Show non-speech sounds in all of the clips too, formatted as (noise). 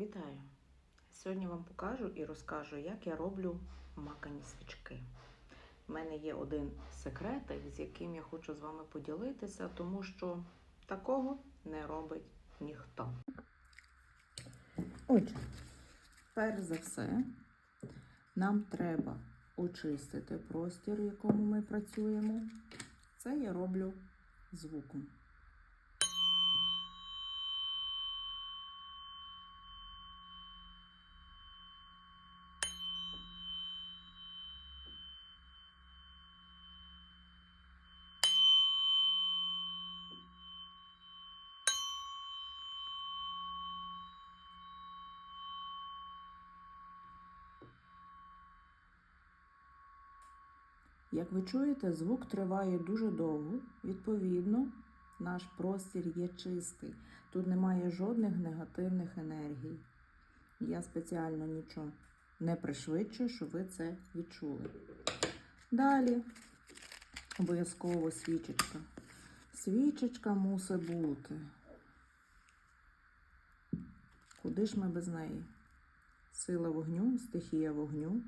Вітаю! Сьогодні вам покажу і розкажу, як я роблю макані свічки. У мене є один секретик, з яким я хочу з вами поділитися, тому що такого не робить ніхто. Отже, перш за все, нам треба очистити простір, в якому ми працюємо. Це я роблю звуком. Як ви чуєте, звук триває дуже довго. Відповідно, наш простір є чистий. Тут немає жодних негативних енергій. Я спеціально нічого не пришвидшую, щоб ви це відчули. Далі обов'язково свічечка. Свічечка мусить бути. Куди ж ми без неї? Сила вогню, стихія вогню.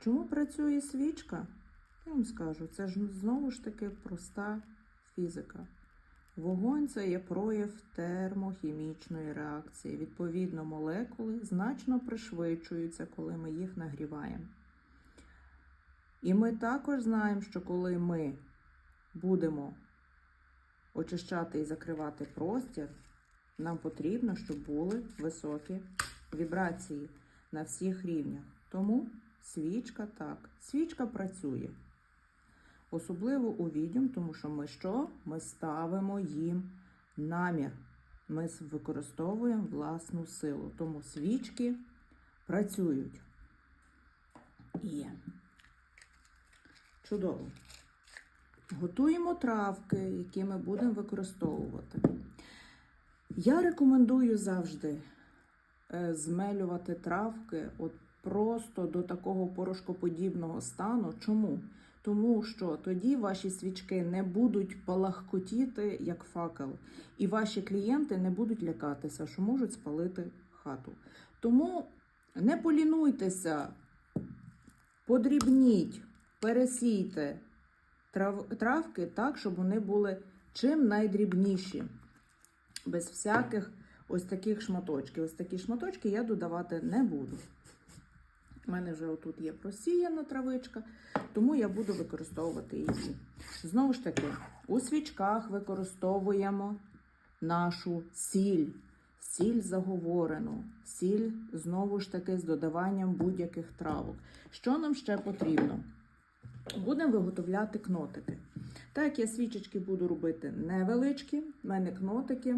Чому працює свічка? Я вам скажу, це ж знову ж таки проста фізика. Вогонь це є прояв термохімічної реакції. Відповідно, молекули значно пришвидшуються, коли ми їх нагріваємо. І ми також знаємо, що коли ми будемо очищати і закривати простір, нам потрібно, щоб були високі вібрації на всіх рівнях. Тому Свічка так. Свічка працює. Особливо у відьом, тому що ми що? Ми ставимо їм намір. Ми використовуємо власну силу. Тому свічки працюють. Є. Чудово. Готуємо травки, які ми будемо використовувати. Я рекомендую завжди е, змелювати травки. от просто до такого порошкоподібного стану. Чому? Тому що тоді ваші свічки не будуть палахкотіти як факел, і ваші клієнти не будуть лякатися, що можуть спалити хату. Тому не полінуйтеся, подрібніть, пересійте травки так, щоб вони були чим найдрібніші, без всяких ось таких шматочків. Ось такі шматочки я додавати не буду. У мене вже отут є просіяна травичка, тому я буду використовувати її. Знову ж таки, у свічках використовуємо нашу сіль, сіль заговорену, сіль, знову ж таки, з додаванням будь-яких травок. Що нам ще потрібно? Будемо виготовляти кнотики. Так я свічечки буду робити невеличкі, в мене кнотики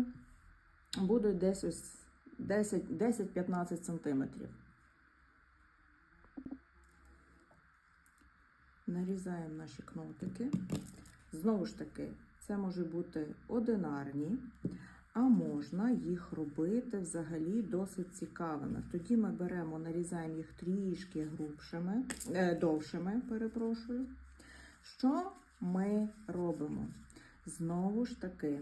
будуть десь ось 10-15 см. Нарізаємо наші кнотики. Знову ж таки, це може бути одинарні, а можна їх робити взагалі досить цікавими. Тоді ми беремо, нарізаємо їх трішки грубшими, е, довшими, перепрошую. Що ми робимо? Знову ж таки,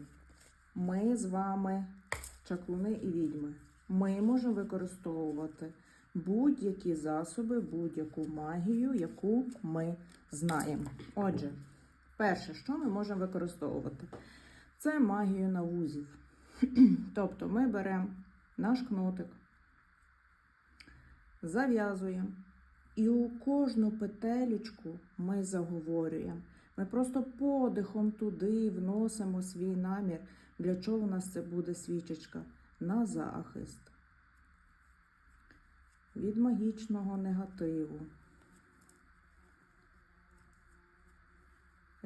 ми з вами, чаклуни і відьми, ми можемо використовувати будь-які засоби, будь-яку магію, яку ми знаємо. Отже, перше, що ми можемо використовувати, це магію навузів. (clears throat) тобто ми беремо наш кнотик, зав'язуємо. І у кожну петелечку ми заговорюємо. Ми просто подихом туди вносимо свій намір. Для чого у нас це буде свічечка? На захист від магічного негативу,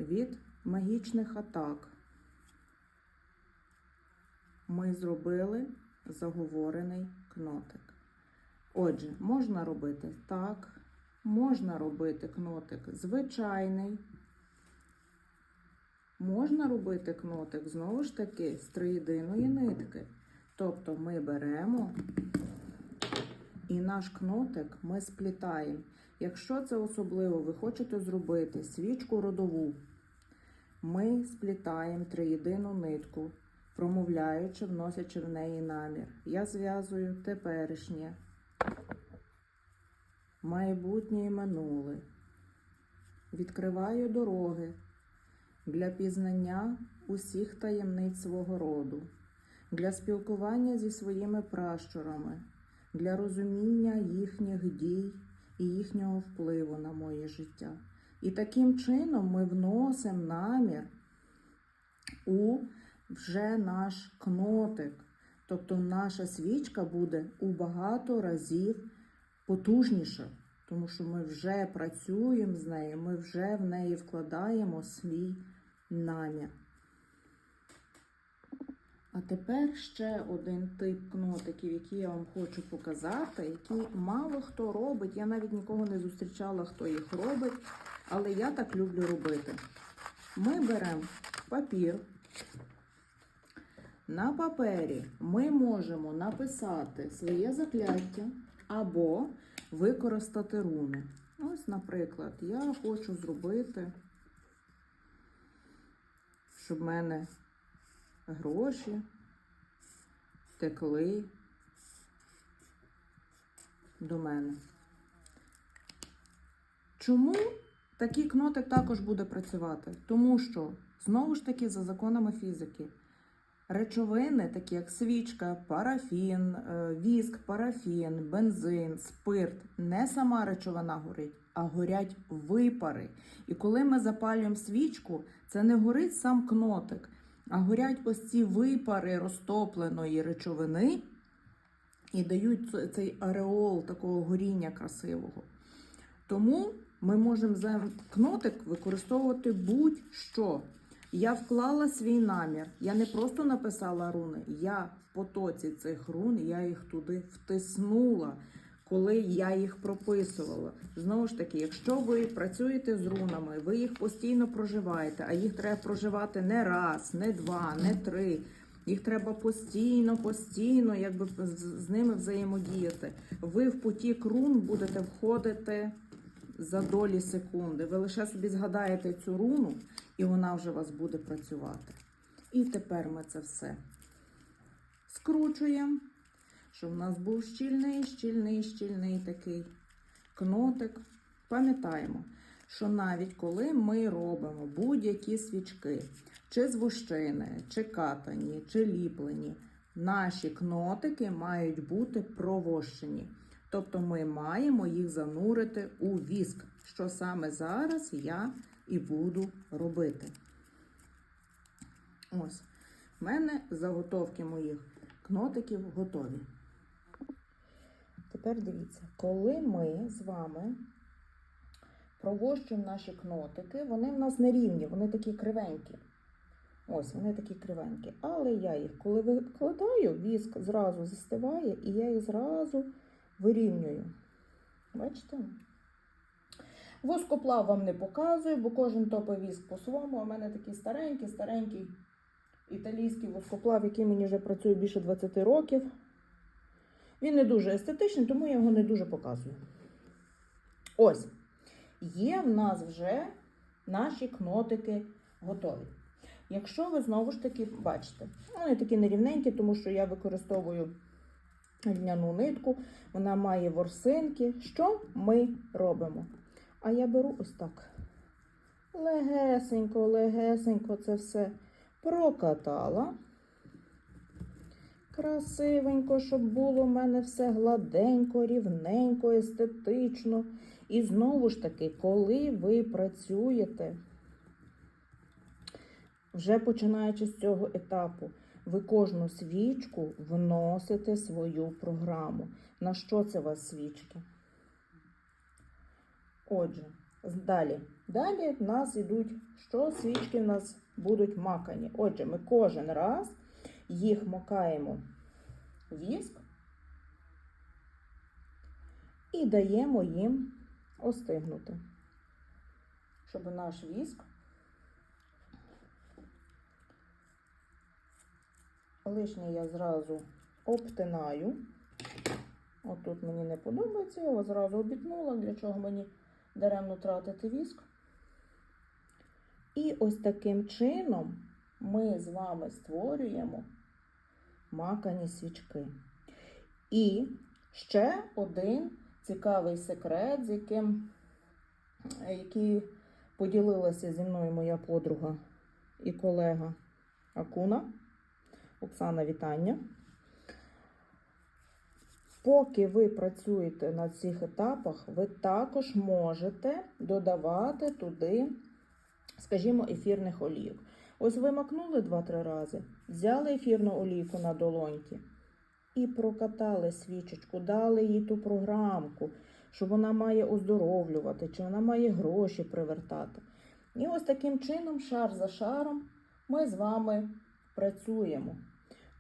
від магічних атак. Ми зробили заговорений кнотик. Отже, можна робити так, можна робити кнотик звичайний. Можна робити кнотик, знову ж таки, з триєдиної нитки. Тобто ми беремо і наш кнотик ми сплітаємо. Якщо це особливо ви хочете зробити свічку родову, ми сплітаємо триєдину нитку промовляючи, вносячи в неї намір. Я зв'язую теперішнє, майбутнє і минуле. Відкриваю дороги для пізнання усіх таємниць свого роду, для спілкування зі своїми пращурами, для розуміння їхніх дій і їхнього впливу на моє життя. І таким чином ми вносимо намір у вже наш кнотик. Тобто наша свічка буде у багато разів потужніша, тому що ми вже працюємо з нею, ми вже в неї вкладаємо свій намір. А тепер ще один тип кнотиків, який я вам хочу показати, який мало хто робить. Я навіть нікого не зустрічала, хто їх робить, але я так люблю робити. Ми беремо папір. На папері ми можемо написати своє закляття або використати руни. Ось, наприклад, я хочу зробити, щоб в мене гроші текли до мене. Чому такий кнотик також буде працювати? Тому що, знову ж таки, за законами фізики, речовини, такі як свічка, парафін, е, віск, парафін, бензин, спирт, не сама речовина горить, а горять випари. І коли ми запалюємо свічку, це не горить сам кнотик, а горять ось ці випари розтопленої речовини і дають цей ареол такого горіння красивого. Тому ми можемо за кнотик використовувати будь-що. Я вклала свій намір. Я не просто написала руни, я в потоці цих рун, я їх туди втиснула, коли я їх прописувала. Знову ж таки, якщо ви працюєте з рунами, ви їх постійно проживаєте, а їх треба проживати не раз, не два, не три. Їх треба постійно, постійно, якби з, ними взаємодіяти. Ви в потік рун будете входити за долі секунди. Ви лише собі згадаєте цю руну, і вона вже у вас буде працювати. І тепер ми це все скручуємо, щоб в нас був щільний, щільний, щільний такий кнотик. Пам'ятаємо, що навіть коли ми робимо будь-які свічки, чи з вущини, чи катані, чи ліплені, наші кнотики мають бути провощені. Тобто ми маємо їх занурити у віск, що саме зараз я і буду робити. Ось, в мене заготовки моїх кнотиків готові. Тепер дивіться, коли ми з вами провощуємо наші кнотики, вони в нас не рівні, вони такі кривенькі. Ось, вони такі кривенькі. Але я їх, коли викладаю, віск зразу застиває, і я їх зразу вирівнюю. Бачите? Воскоплав вам не показую, бо кожен топить віск по-своєму. В мене такий старенький, старенький італійський воскоплав, який мені вже працює більше 20 років. Він не дуже естетичний, тому я його не дуже показую. Ось. Є в нас вже наші кнотики готові. Якщо ви знову ж таки бачите, вони такі нерівненькі, тому що я використовую льняну нитку, вона має ворсинки. Що ми робимо? А я беру ось так. Легесенько, легесенько це все прокатала. Красивенько, щоб було в мене все гладенько, рівненько, естетично. І знову ж таки, коли ви працюєте, вже починаючи з цього етапу, ви кожну свічку вносите свою програму. На що це у вас свічки? Отже, далі. Далі в нас йдуть, що свічки в нас будуть макані. Отже, ми кожен раз їх макаємо в віск і даємо їм остигнути, щоб наш віск лишнє я зразу обтинаю. Отут мені не подобається, я його зразу обітнула, для чого мені даремно тратити віск. І ось таким чином ми з вами створюємо макані свічки. І ще один цікавий секрет, з яким який поділилася зі мною моя подруга і колега Акуна. Оксана, вітання. Поки ви працюєте на цих етапах, ви також можете додавати туди, скажімо, ефірних олійок. Ось ви макнули 2-3 рази, взяли ефірну олійку на долоньки і прокатали свічечку, дали їй ту програмку, що вона має оздоровлювати, чи вона має гроші привертати. І ось таким чином, шар за шаром, ми з вами працюємо.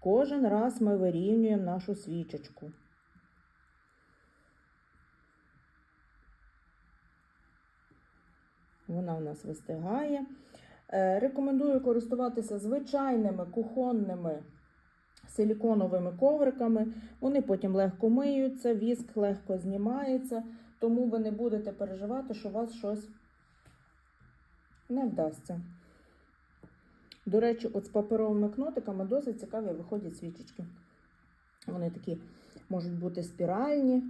Кожен раз ми вирівнюємо нашу свічечку. Вона у нас вистигає. Е, Рекомендую користуватися звичайними кухонними силіконовими ковриками. Вони потім легко миються, віск легко знімається, тому ви не будете переживати, що у вас щось не вдасться. До речі, от з паперовими кнотиками досить цікаві виходять свічечки. Вони такі можуть бути спіральні,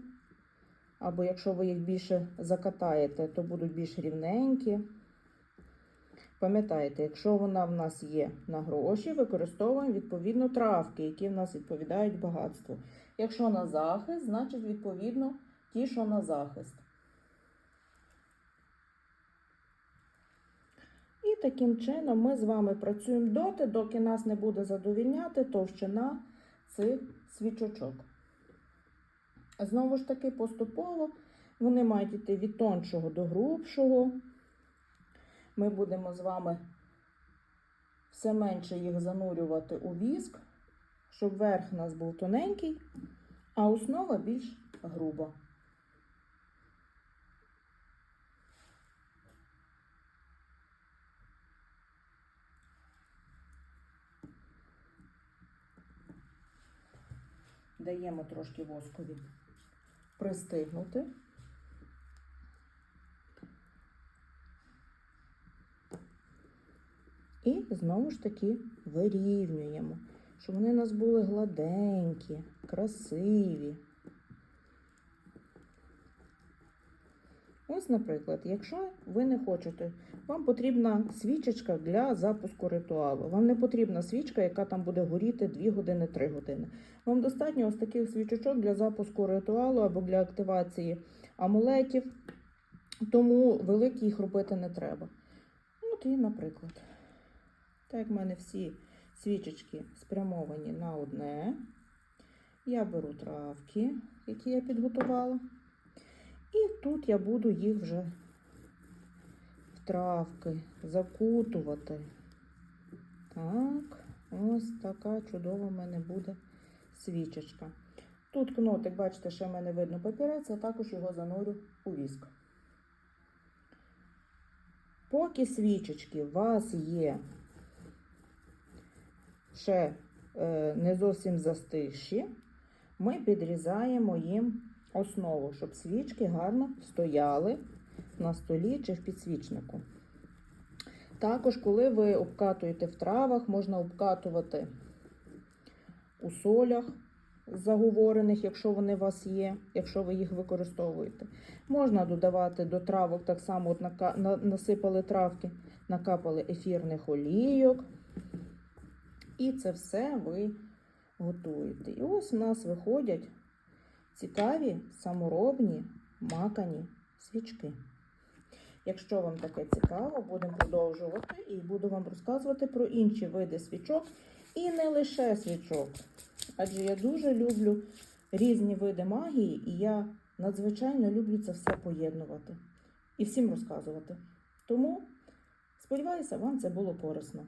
або якщо ви їх більше закатаєте, то будуть більш рівненькі. Пам'ятайте, якщо вона в нас є на гроші, використовуємо відповідно травки, які в нас відповідають багатству. Якщо на захист, значить відповідно ті, що на захист. І таким чином ми з вами працюємо доти, доки нас не буде задовільняти товщина цих свічочок. Знову ж таки, поступово вони мають йти від тоншого до грубшого. Ми будемо з вами все менше їх занурювати у віск, щоб верх у нас був тоненький, а основа більш груба. Даємо трошки воскові пристигнути. І знову ж таки вирівнюємо, щоб вони у нас були гладенькі, красиві. Ось, наприклад, якщо ви не хочете, вам потрібна свічечка для запуску ритуалу. Вам не потрібна свічка, яка там буде горіти 2 години, 3 години. Вам достатньо ось таких свічочок для запуску ритуалу або для активації амулетів, тому великі їх робити не треба. От і, наприклад. Так як в мене всі свічечки спрямовані на одне, я беру травки, які я підготувала. І тут я буду їх вже в травки закутувати. Так, ось така чудова в мене буде свічечка. Тут кнотик, бачите, ще в мене видно папірець, я також його занурю у віск. Поки свічечки у вас є ще е, не зовсім застигші, ми підрізаємо їм основу, щоб свічки гарно стояли на столі чи в підсвічнику. Також, коли ви обкатуєте в травах, можна обкатувати у солях заговорених, якщо вони у вас є, якщо ви їх використовуєте. Можна додавати до травок так само, от насипали травки, накапали ефірних олійок. І це все ви готуєте. І ось у нас виходять цікаві саморобні макані свічки. Якщо вам таке цікаво, будемо продовжувати і буду вам розказувати про інші види свічок і не лише свічок. Адже я дуже люблю різні види магії, і я надзвичайно люблю це все поєднувати і всім розказувати. Тому, сподіваюся, вам це було корисно.